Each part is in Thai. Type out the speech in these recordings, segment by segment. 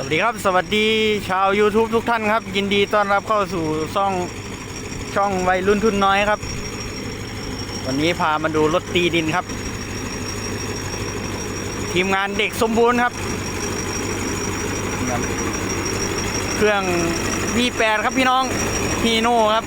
สวัสดีครับ สวัสดีชาว YouTube ทุกท่านครับ ยินดีต้อนรับเข้าสู่ช่องช่องวัยรุ่นทุนน้อยครับ วันนี้พามาดูรถตีดินครับ ทีมงานเด็กสมบูรณ์ครับ เครื่อง V8 ครับพี่น้องฮีโน่ครับ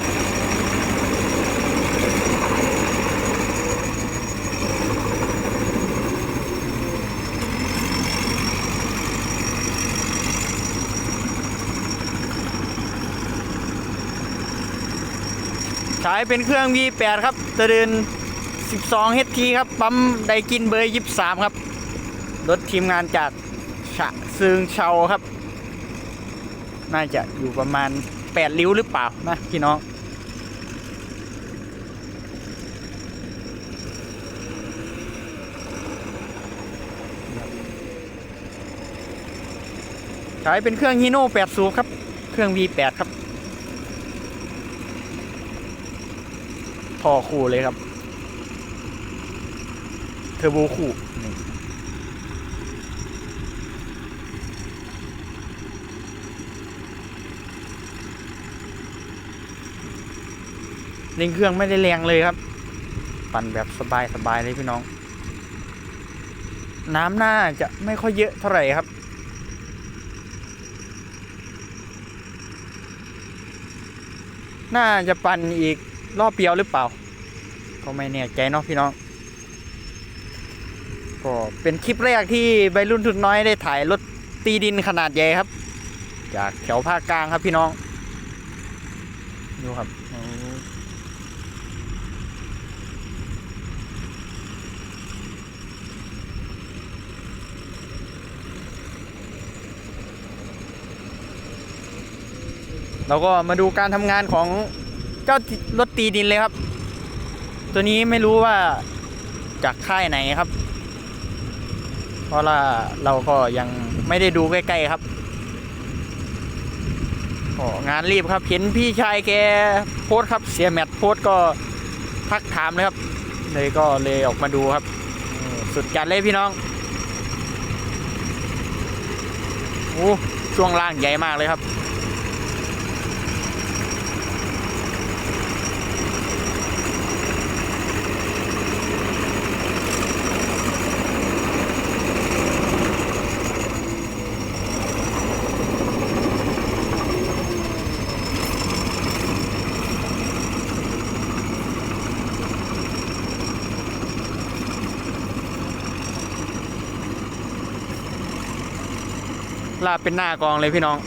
ใช้เป็นเครื่อง V8 ครับตัวเดิน 12 HT ครับ ปั๊มไดกินเบอร์ 23 ครับ รถทีมงานจากฉะเซึงเชาครับ น่าจะอยู่ประมาณ 8 ริ้วหรือเปล่านะพี่น้อง ใช้เป็นเครื่องฮีโน่8สูบครับ เครื่อง V8 ครับ พอคู่เลยครับ เทอร์โบคู่นี่เร่งเครื่องไม่ได้แรงเลยครับ ปั่นแบบสบายสบายเลยพี่น้อง น้ำหน้าจะไม่ค่อยเยอะเท่าไหร่ครับน่าจะปั่นอีก รอบเดียวหรือเปล่า ก็ไม่แน่ใจเนาะพี่น้องก็เป็นคลิปแรกที่ใบรุ่นทุนน้อยได้ถ่ายรถตีดินขนาดใหญ่ครับ จากแถวภาคกลางครับพี่น้อง ดูครับโอ้เราก็มาดูการทำงานของ จ้ารถตีดินเลยครับ ตัวนี้ไม่รู้ว่าจากค่ายไหนครับ เพราะว่าเราก็ยังไม่ได้ดูใกล้ๆครับงานรีบครับเห็นพี่ชายแกโพสครับ เสียแมทโพสก็ทักถามเลยครับ เลยก็เลยออกมาดูครับ สุดจัดเลยพี่น้องโอ้ช่วงล่างใหญ่มากเลยครับ ลาบเป็นหน้ากองเลยพี่น้อง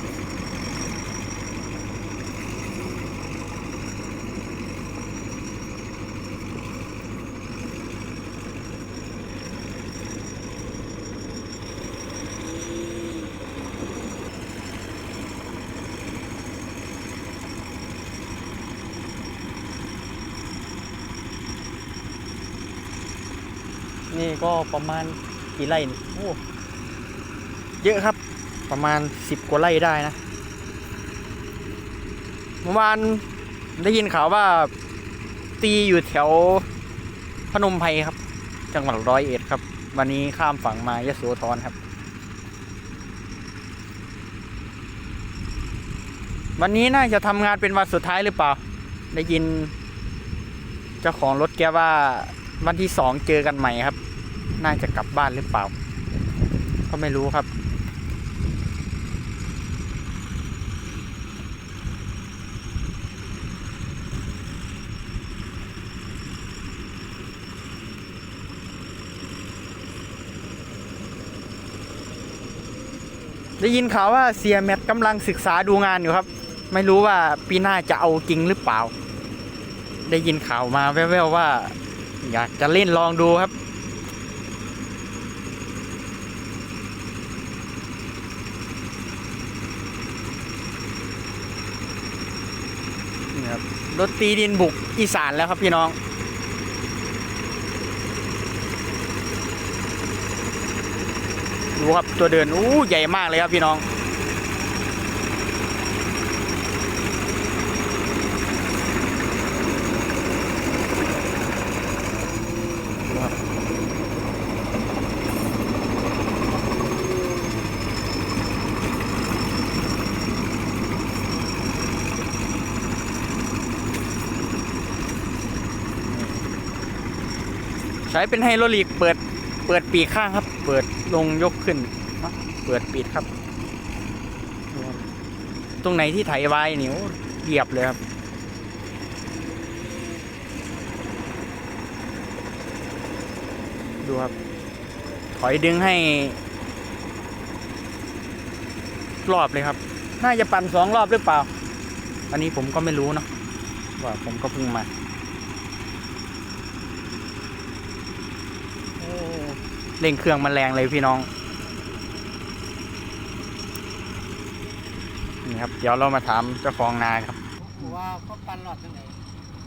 นี่ก็ประมาณกี่ไร่โอ้เยอะครับ ประมาณสิบกว่าไร่ได้นะเมื่อวานได้ยินข่าวว่าตีอยู่แถวพนมไพรครับ จังหวัดร้อยเอ็ดครับ วันนี้ข้ามฝั่งมายะโสธรครับ วันนี้น่าจะทำงานเป็นวันสุดท้ายหรือเปล่า ได้ยิน เจ้าของรถแกว่าวันที่สองเจอกันใหม่ครับ น่าจะกลับบ้านหรือเปล่า ก็ไม่รู้ครับ ได้ยินข่าวว่าเซียแมทกำลังศึกษาดูงานอยู่ครับ ไม่รู้ว่าปีหน้าจะเอาจริงหรือเปล่า ได้ยินข่าวมาแว่วๆว่า อยากจะเล่นลองดูครับนี่ครับรถตีดินบุกอีสานแล้วครับพี่น้อง ดูครับตัวเดินอู้ใหญ่มากเลยครับพี่น้อง ใช้เป็นไฮโดรลิกเปิดเปิดปีข้างครับ เปิด ลงยกขึ้น เปิดปิดครับ ตรงไหนที่ไถไว้นี่โอ้เหยียบเลยครับ ดูครับ ถอยดึงให้ รอบเลยครับ น่าจะปั่นสองรอบหรือเปล่า อันนี้ผมก็ไม่รู้เนาะว่าผมก็เพิ่งมาโอ้ เร่งเครื่องมันแรงเลยพี่น้องนี่ครับ เดี๋ยวเรามาถามเจ้าของนาครับผมว่าเขาปันหลอดจังไหน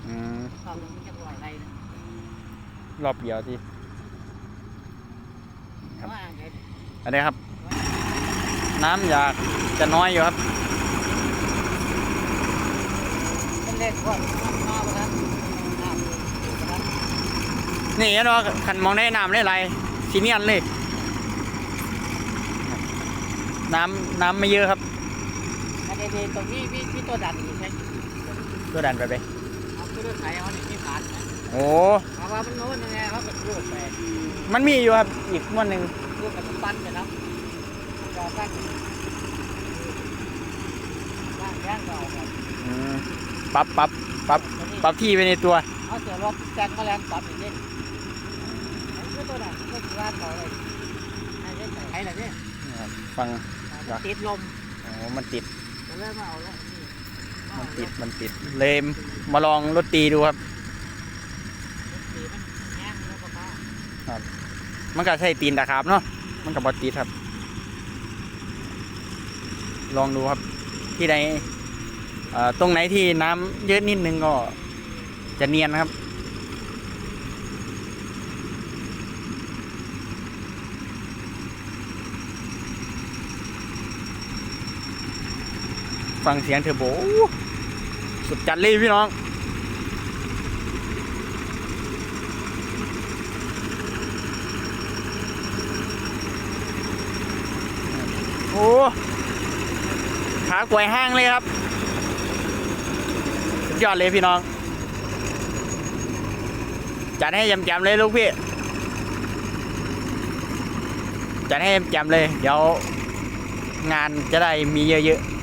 อืมตอนนั้นมันจะปล่อยอะไรนะรอบเดียวที่ครับว่าไงอันนี้ครับ น้ำอยากจะน้อยอยู่ครับ เป็นเล็กก่อนมาบ้านน้ำอยู่บ้านนี่เนาะขันมองได้น้ำได้ไรสี เนียนเลย น้ำน้ำไม่เยอะครับอันเดนตรงนี้พี่พี่ตัวดันอีกใช่ตัวดันไปไปเอาตัวไถเอาเนี่ยไม่ผ่านนะโอ้เอาว่ามันโน้นยังไงเขาก็รูดไปมันมีอยู่ครับอีกม้วนหนึ่งรูดกับปั้นไปนะก็ปั้นร่างแย่งก็เอาไปอืมปรับปรับปรับปรับที่ไปในตัว เอาเสือรบแจงแมลงปรับอีกนิด เอตัวดันก็คือว่าต่อเลยให้เล่นไถอะไรเนี่ยฟังติดลมโอ้มันติดจะเริ่มมาเอาแล้วนี่มันติดมันติดเลยมาลองรถตีดูครับ สีมันแห้งแล้วก็มามันก็ใช่ตีนตะขาบเนาะมันกับบอติดครับ ลองดูครับ ที่ใดเอ่อตรงไหนที่น้ำเยอะนิดนึงก็จะเนียนนะครับ ฟังเสียงเทอร์โบสุดจัดเลยพี่น้อง โอ้ขากวยห้างเลยครับ สุดยอดเลยพี่น้อง จัดให้จำๆเลยลูกพี่ จัดให้จำๆเลย เดี๋ยวงานจะได้มีเยอะๆ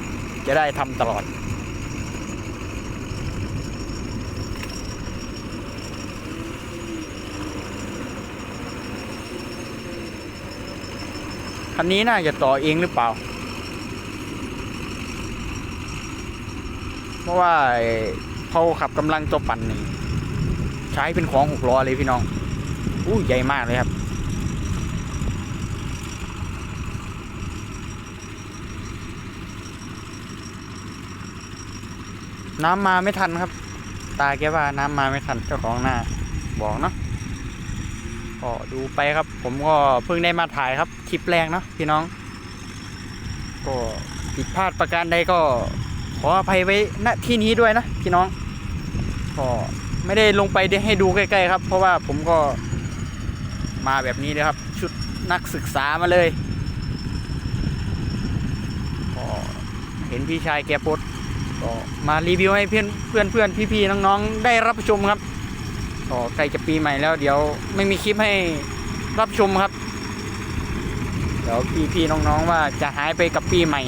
จะได้ทำตลอด คันนี้น่าจะต่อเองหรือเปล่า เพราะว่าเขาขับกำลังตัวปั่นนี่ใช้เป็นของหกล้อเลยพี่น้องอู้ใหญ่มากเลยครับ น้ำมาไม่ทันครับ ตาแกว่าน้ำมาไม่ทันเจ้าของหน้า บอกเนาะก็ดูไปครับ ผมก็เพิ่งได้มาถ่ายครับคลิปแรกเนาะพี่น้อง ก็ผิดพลาดประการใดก็ขออภัยไว้ณที่นี้ด้วยนะพี่น้องก็ไม่ได้ลงไปให้ดูใกล้ๆครับ เพราะว่าผมก็มาแบบนี้เลยครับ ชุดนักศึกษามาเลยก็เห็นพี่ชายแกโพสต์ ก็มารีวิวให้เพื่อนเพื่อนเพื่อนพี่ๆน้องๆ ได้รับชมครับก็ใกล้จะปีใหม่แล้ว เดี๋ยวไม่มีคลิปให้รับชมครับเดี๋ยวพี่ๆน้องๆว่าจะหายไปกับปีใหม่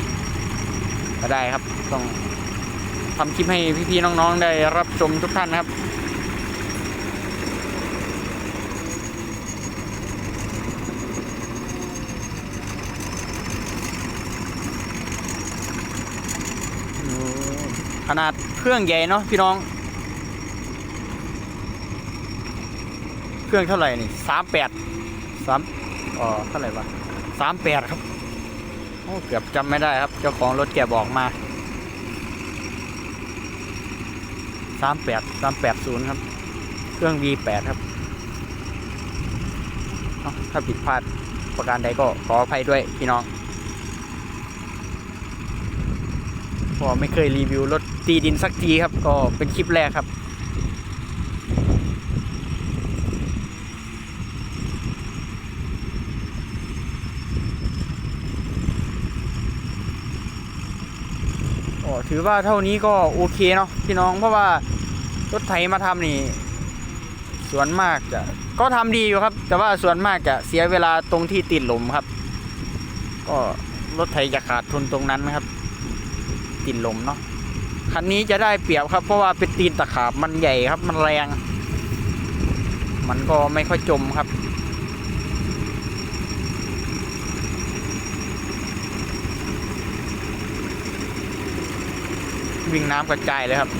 ก็ได้ครับต้องทำคลิปให้พี่ๆน้องๆ ได้รับชมทุกท่านครับ ขนาดเครื่องใหญ่เนาะพี่น้อง เครื่องเท่าไหร่นี่สามแปดสามอ๋อเท่าไหร่วะสามแปดครับโอ้เกือบจำไม่ได้ครับ เจ้าของรถแกบอกมาสามแปดสามแปดศูนย์ครับ เครื่อง V8 ครับ ถ้าผิดพลาดประการใดก็ขออภัยด้วยพี่น้อง พอไม่เคยรีวิวรถตีดินสักทีครับ ก็เป็นคลิปแรกครับ ก็ถือว่าเท่านี้ก็โอเคเนาะพี่น้องเพราะว่ารถไถมาทำนี่ส่วนมากจะก็ทำดีอยู่ครับ แต่ว่าส่วนมากจะเสียเวลาตรงที่ติดหลุมครับ ก็รถไถจะขาดทุนตรงนั้นนะครับ ติดลมเนาะคันนี้จะได้เปรียบครับ เพราะว่าเป็นตีนตะขาบมันใหญ่ครับ มันแรง มันก็ไม่ค่อยจมครับวิ่งน้ำกระจายเลยครับ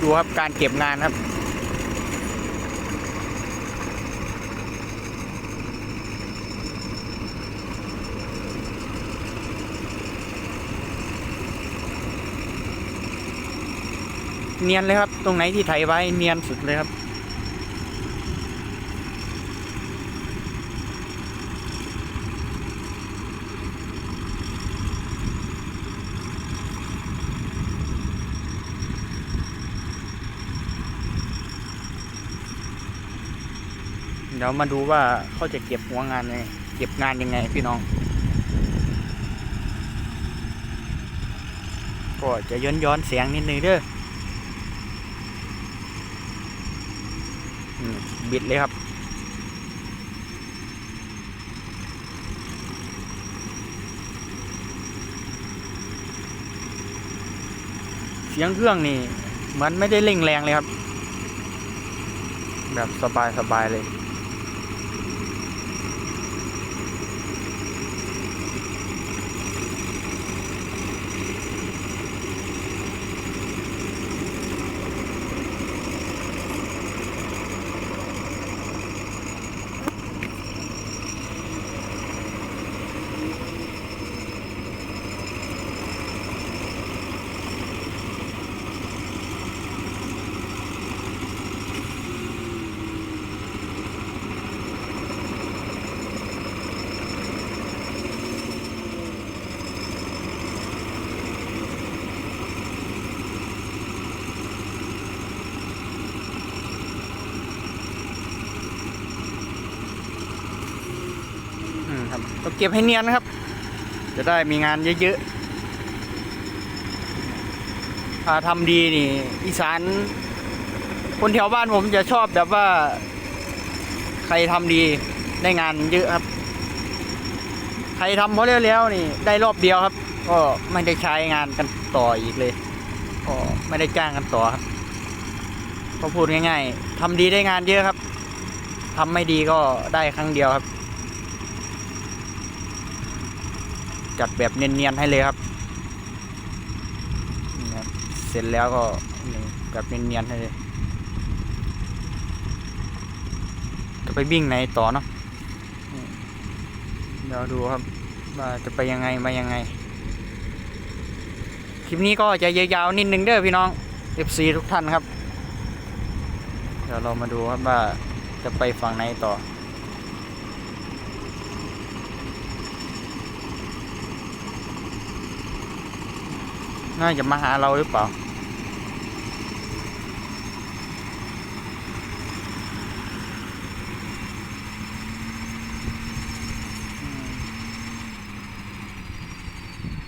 ดูครับการเก็บงานครับ เนียนเลยครับ ตรงไหนที่ไถไว้เนียนสุดเลยครับ เดี๋ยวมาดูว่าเขาจะเก็บหัวงานยังไงเก็บงานยังไงพี่น้องก็จะย้อนย้อนเสียงนิดนึงเด้ออืม บิดเลยครับ เสียงเครื่องนี่ มันไม่ได้เร่งแรงเลยครับ แบบสบายสบายเลย ต้องเก็บให้เนียนนะครับ จะได้มีงานเยอะๆถ้าทำดีนี่ อีสาน คนแถวบ้านผมจะชอบแบบว่า ใครทำดีได้งานเยอะครับ ใครทำเพราะเร็วๆนี่ ได้รอบเดียวครับ ก็ไม่ได้ใช้งานกันต่ออีกเลยก็ไม่ได้จ้างกันต่อครับก็พูดง่าย ๆทำดีได้งานเยอะครับทำไม่ดีก็ได้ครั้งเดียวครับ จัดแบบเนียนๆให้เลยครับนี่ครับ เสร็จแล้วก็แบบเนียนๆให้เลยจะไปวิ่งไหนต่อเนาะเดี๋ยวดูครับว่าจะไปยังไงมายังไง คลิปนี้ก็จะยาวๆนิดนึงเด้อพี่น้อง FC ทุกท่านครับ เดี๋ยวเรามาดูครับว่าจะไปฝั่งไหนต่อ น่าจะมาหาเราหรือเปล่า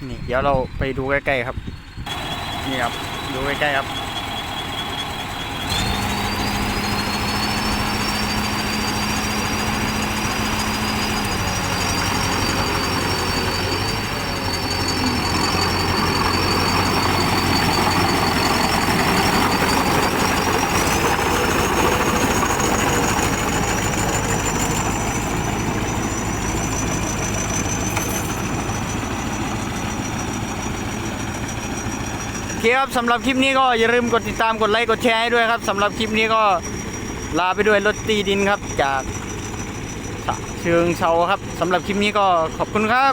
นี่เดี๋ยวเราไปดูใกล้ๆครับ นี่ครับ ดูใกล้ๆครับ เคครับสำหรับคลิปนี้ก็อย่าลืมกดติดตามกดไลค์กดแชร์ให้ด้วยครับสำหรับคลิปนี้ก็ลาไปด้วยรถตีดินครับ จากเชิงเซาครับสำหรับคลิปนี้ก็ขอบคุณครับ